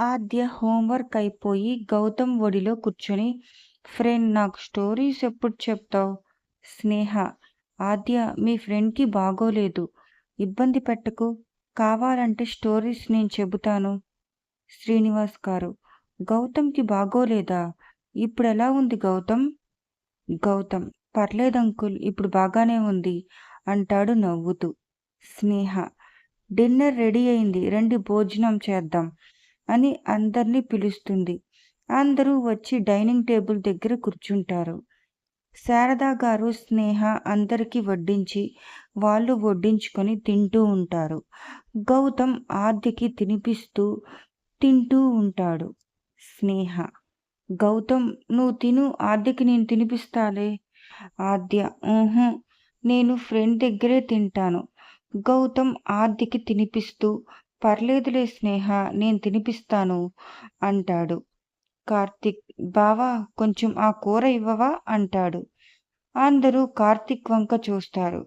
ఆద్య homework అయిపోయి గౌతమ్ ఒడిలో కూర్చొని ఫ్రెండ్ నాకు స్టోరీస్ ఎప్పుడు చెప్తావు? స్నేహ ఆద్య మీ ఫ్రెండ్కి బాగోలేదు. ఇబ్బంది పెట్టకు. కావాలంటే స్టోరీస్ నేను చెబుతాను. శ్రీనివాస్ గారు గౌతమ్కి బాగోలేదా? ఇప్పుడు ఎలా ఉంది గౌతమ్? గౌతమ్ పర్లేదు అంకుల్ ఇప్పుడు బాగానే ఉంది. అంటాడు నవ్వుతూ. స్నేహ డిన్నర్ రెడీ అయింది. రండి భోజనం చేద్దాం. అని అందరినీ పిలుస్తుంది. అందరూ వచ్చి డైనింగ్ టేబుల్ దగ్గర కూర్చుంటారు. శారదా గారు స్నేహ అందరికీ వడ్డించి వాళ్ళు వడ్డించుకొని తింటూ ఉంటారు. గౌతమ్ ఆద్యకి తినిపిస్తూ తింటూ ఉంటాడు. స్నేహ గౌతమ్ నువ్వు తిను ఆద్యకి నేను తినిపిస్తాలే. ఆద్య ఊహు నేను ఫ్రెండ్ దగ్గరే తింటాను. గౌతమ్ ఆద్యకి తినిపిస్తూ పర్లేదులే స్నేహ నేను తినిపిస్తాను అంటాడు. కార్తిక్ బావా కొంచెం ఆ కూర ఇవ్వవా అంటాడు. అందరూ కార్తిక్ వంక చూస్తారు.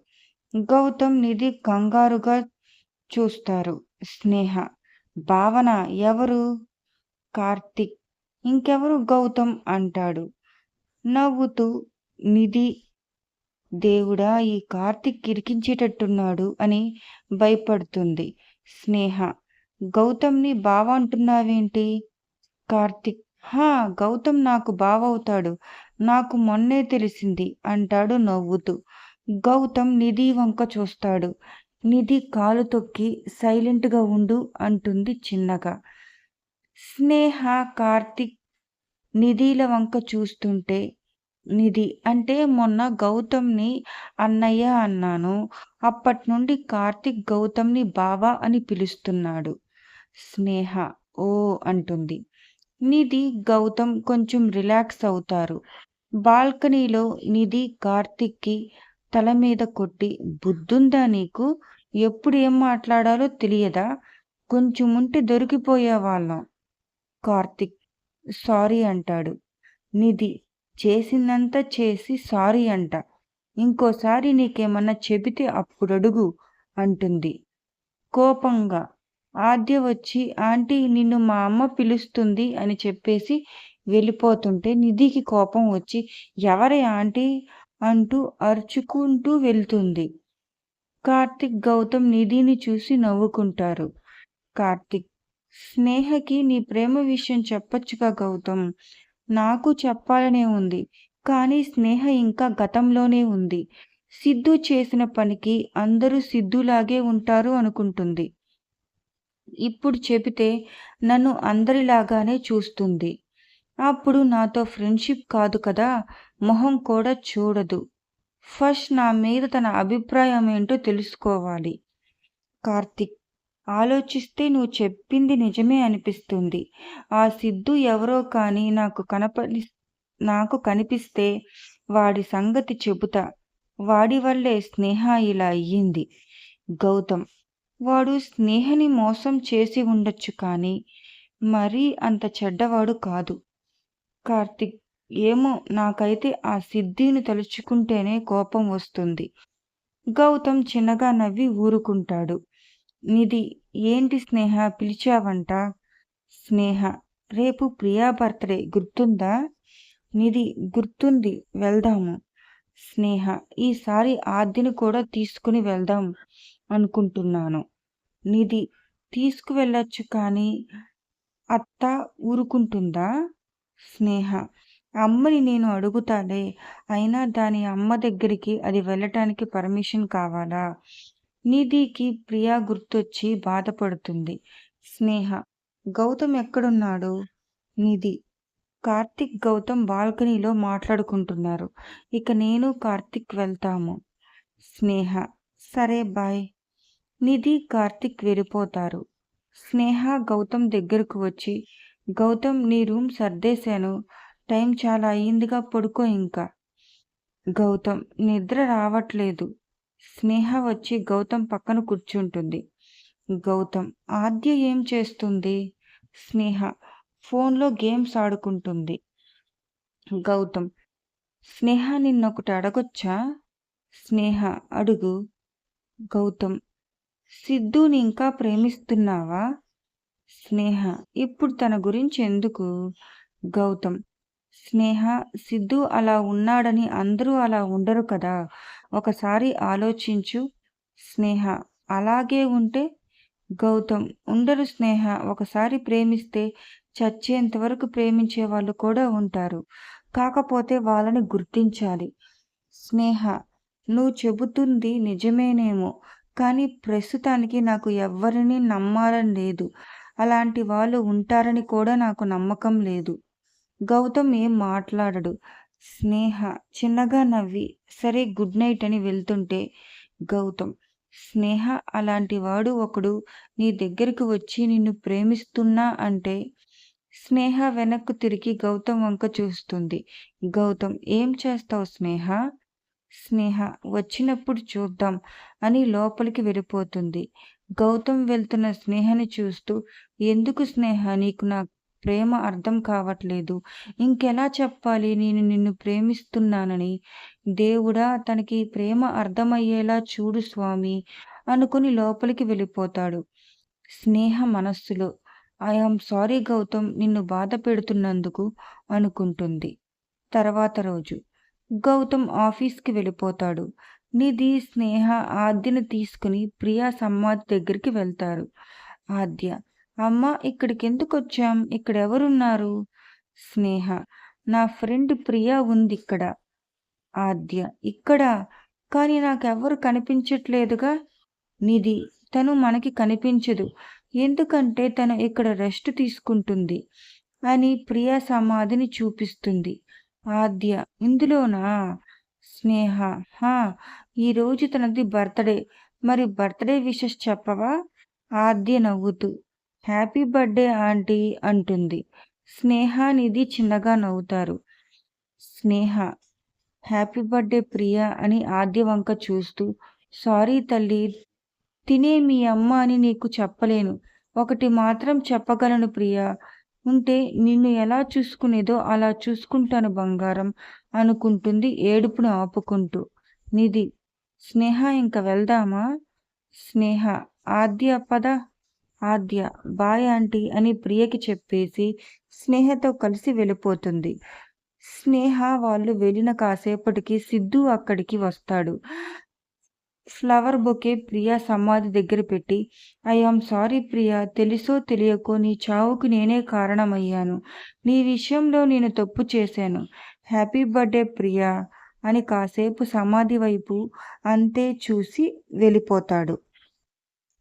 గౌతమ్ నిధి కంగారుగా చూస్తారు. స్నేహ భావన ఎవరు? కార్తిక్ ఇంకెవరు గౌతమ్ అంటాడు. నవ్వుతూ నిధి దేవుడా ఈ కార్తిక్ ఇరికించేటట్టున్నాడు అని భయపడుతుంది. స్నేహ. గౌతమ్ని బావ అంటున్నావేంటి కార్తిక్. హా గౌతమ్ నాకు బావవుతాడు. నాకు మొన్నే తెలిసింది అంటాడు నవ్వుతూ. గౌతమ్ నిధి వంక చూస్తాడు. నిధి కాలు తొక్కి సైలెంట్గా ఉండు అంటుంది చిన్నగా. స్నేహ కార్తిక్. నిధిల వంక చూస్తుంటే నిధి. అంటే మొన్న గౌతమ్ని అన్నయ్య అన్నాను. అప్పటి నుండి కార్తిక్ గౌతమ్ని బావా అని పిలుస్తున్నాడు. స్నేహ ఓ అంటుంది. నిధి గౌతమ్ కొంచెం రిలాక్స్ అవుతారు. బాల్కనీలో నిధి కార్తిక్కి తల మీద కొట్టి బుద్ధుందా నీకు? ఎప్పుడు ఏం మాట్లాడాలో తెలియదా? కొంచెం ఉంటే దొరికిపోయే వాళ్ళం కార్తిక్ సారీ అంటాడు. నిధి చేసిందంతా చేసి సారీ అంట. ఇంకోసారి నీకేమన్నా చెబితే అప్పుడడుగు అంటుంది. కోపంగా ఆద్య వచ్చి ఆంటీ నిన్ను మా అమ్మ పిలుస్తుంది అని చెప్పేసి వెళ్ళిపోతుంటే నిధికి కోపం వచ్చి ఎవరి ఆంటీ అంటూ అరుచుకుంటూ వెళ్తుంది. కార్తిక్ గౌతమ్ నిధిని చూసి నవ్వుకుంటారు. కార్తిక్ స్నేహకి నీ ప్రేమ విషయం చెప్పొచ్చుగా గౌతమ్. నాకు చెప్పాలనే ఉంది. కానీ స్నేహ ఇంకా గతంలోనే ఉంది. సిద్ధు చేసిన పనికి అందరూ సిద్ధులాగే ఉంటారు అనుకుంటుంది. ఇప్పుడు చెబితే నన్ను అందరిలాగానే చూస్తుంది. అప్పుడు నాతో ఫ్రెండ్షిప్ కాదు కదా మొహం కూడా చూడదు. ఫస్ట్ నా మీద తన అభిప్రాయం ఏంటో తెలుసుకోవాలి. కార్తిక్ ఆలోచిస్తే నువ్వు చెప్పింది నిజమే అనిపిస్తుంది. ఆ సిద్ధు ఎవరో కానీ నాకు కనపడి నాకు కనిపిస్తే వాడి సంగతి చెబుతా. వాడి వల్లే స్నేహ ఇలా అయ్యింది. గౌతమ్ వాడు స్నేహని మోసం చేసి ఉండొచ్చు కానీ మరీ అంత చెడ్డవాడు కాదు. కార్తిక్ ఏమో నాకైతే ఆ సిద్ధిని తలుచుకుంటేనే కోపం వస్తుంది. గౌతమ్ చిన్నగా నవ్వి ఊరుకుంటాడు. నిధి ఏంటి స్నేహ? పిలిచావంట. స్నేహ రేపు ప్రియా బర్త్డే గుర్తుందా? నిధి గుర్తుంది వెళ్దాము. స్నేహ ఈసారి ఆర్దిని కూడా తీసుకుని వెళ్దాం అనుకుంటున్నాను. నిధి తీసుకువెళ్ళొచ్చు కానీ అత్త ఊరుకుంటుందా? స్నేహ అమ్మని నేను అడుగుతాలే. అయినా దాని అమ్మ దగ్గరికి అది వెళ్ళటానికి పర్మిషన్ కావాలా? నిధికి ప్రియా గుర్తొచ్చి బాధపడుతుంది. స్నేహ గౌతమ్ ఎక్కడున్నాడు? నిధి కార్తిక్ గౌతమ్ బాల్కనీలో మాట్లాడుకుంటున్నారు. ఇక నేను కార్తిక్ వెళ్తాము. స్నేహ సరే బాయ్. నిధి కార్తిక్ వెళ్ళిపోతారు స్నేహ గౌతమ్ దగ్గరకు వచ్చి గౌతమ్ నీ రూమ్ సర్దేశాను. టైం చాలా అయ్యిందిగా పడుకో ఇంకా. గౌతమ్ నిద్ర రావట్లేదు. స్నేహ వచ్చి గౌతమ్ పక్కన కూర్చుంటుంది. గౌతమ్ ఆద్య ఏం చేస్తుంది? స్నేహ ఫోన్లో గేమ్స్ ఆడుకుంటుంది. గౌతమ్ స్నేహ నిన్నొకటి అడగొచ్చా? స్నేహ అడుగు. గౌతమ్ సిద్ధుని ఇంకా ప్రేమిస్తున్నావా? స్నేహ ఇప్పుడు తన గురించి ఎందుకు? గౌతమ్ స్నేహ సిద్ధు అలా ఉన్నాడని అందరూ అలా ఉండరు కదా. ఒకసారి ఆలోచించు స్నేహ. అలాగే ఉంటే గౌతమ్. ఉండరు స్నేహ. ఒకసారి ప్రేమిస్తే చచ్చేంత వరకు ప్రేమించే వాళ్ళు కూడా ఉంటారు. కాకపోతే వాళ్ళని గుర్తించాలి. స్నేహ. నువ్వు చెబుతుంది నిజమేనేమో కానీ ప్రస్తుతానికి నాకు ఎవ్వరిని నమ్మాలని లేదు. అలాంటి వాళ్ళు ఉంటారని కూడా నాకు నమ్మకం లేదు. గౌతమ్ ఏం మాట్లాడడు. స్నేహ చిన్నగా నవ్వి సరే గుడ్ నైట్ అని వెళ్తుంటే గౌతమ్ స్నేహ అలాంటి వాడు ఒకడు నీ దగ్గరికి వచ్చి నిన్ను ప్రేమిస్తున్నా అంటే? స్నేహ వెనక్కు తిరిగి గౌతమ్ వంక చూస్తుంది. గౌతమ్ ఏం చేస్తావు స్నేహ? స్నేహ వచ్చినప్పుడు చూద్దాం అని లోపలికి వెళ్ళిపోతుంది. గౌతమ్ వెళ్తున్న స్నేహని చూస్తూ ఎందుకు స్నేహ? నీకు నా ప్రేమ అర్థం కావట్లేదు. ఇంకెలా చెప్పాలి? నేను నిన్ను ప్రేమిస్తున్నానని. దేవుడా తనకి ప్రేమ అర్థమయ్యేలా చూడు స్వామి అనుకుని లోపలికి వెళ్ళిపోతాడు. స్నేహ మనస్సులో ఐఆమ్ సారీ గౌతమ్ నిన్ను బాధ పెడుతున్నందుకు అనుకుంటుంది. తర్వాత రోజు గౌతమ్ ఆఫీస్కి వెళ్ళిపోతాడు. నిధి స్నేహ ఆద్యను తీసుకుని ప్రియా సమ్మాద్ దగ్గరికి వెళ్తారు. ఆద్య అమ్మ ఇక్కడికి ఎందుకు వచ్చాం ఇక్కడ ఎవరున్నారు స్నేహ నా ఫ్రెండ్ ప్రియా ఉంది ఇక్కడ ఆద్య ఇక్కడ? కానీ నాకెవరు కనిపించట్లేదుగా. నిధి తను మనకి కనిపించదు. ఎందుకంటే తను ఇక్కడ రెస్ట్ తీసుకుంటుంది అని ప్రియా సమాధిని చూపిస్తుంది. ఆద్య ఇందులోనా? స్నేహ హా ఈరోజు తనది బర్త్డే. మరి బర్త్డే విషెస్ చెప్పవా? ఆద్య నవ్వుతూ. హ్యాపీ బర్త్డే ఆంటీ అంటుంది. స్నేహ నిధి చిన్నగా నవ్వుతారు. స్నేహ హ్యాపీ బర్త్డే ప్రియా అని ఆద్య వంక చూస్తూ సారీ తల్లి తినే మీ అమ్మ అని నీకు చెప్పలేను. ఒకటి మాత్రం చెప్పగలను ప్రియా. ఉంటే నిన్ను ఎలా చూసుకునేదో అలా చూసుకుంటాను బంగారం అనుకుంటుంది ఏడుపును ఆపుకుంటూ. నిధి స్నేహ ఇంక వెళ్దామా? స్నేహ ఆద్య పద. ఆద్య బాయ్ ఆంటీ అని ప్రియకి చెప్పేసి స్నేహతో కలిసి వెళ్ళిపోతుంది. స్నేహ వాళ్ళు వెళ్ళిన కాసేపటికి సిద్ధు అక్కడికి వస్తాడు. ఫ్లవర్ బొకే ప్రియా సమాధి దగ్గర పెట్టి ఐ ఆమ్ సారీ ప్రియా తెలుసో తెలియకో నీ చావుకు నేనే కారణమయ్యాను. నీ విషయంలో నేను తప్పు చేశాను. హ్యాపీ బర్త్డే ప్రియా అని కాసేపు సమాధి వైపు అంతే చూసి వెళ్ళిపోతాడు.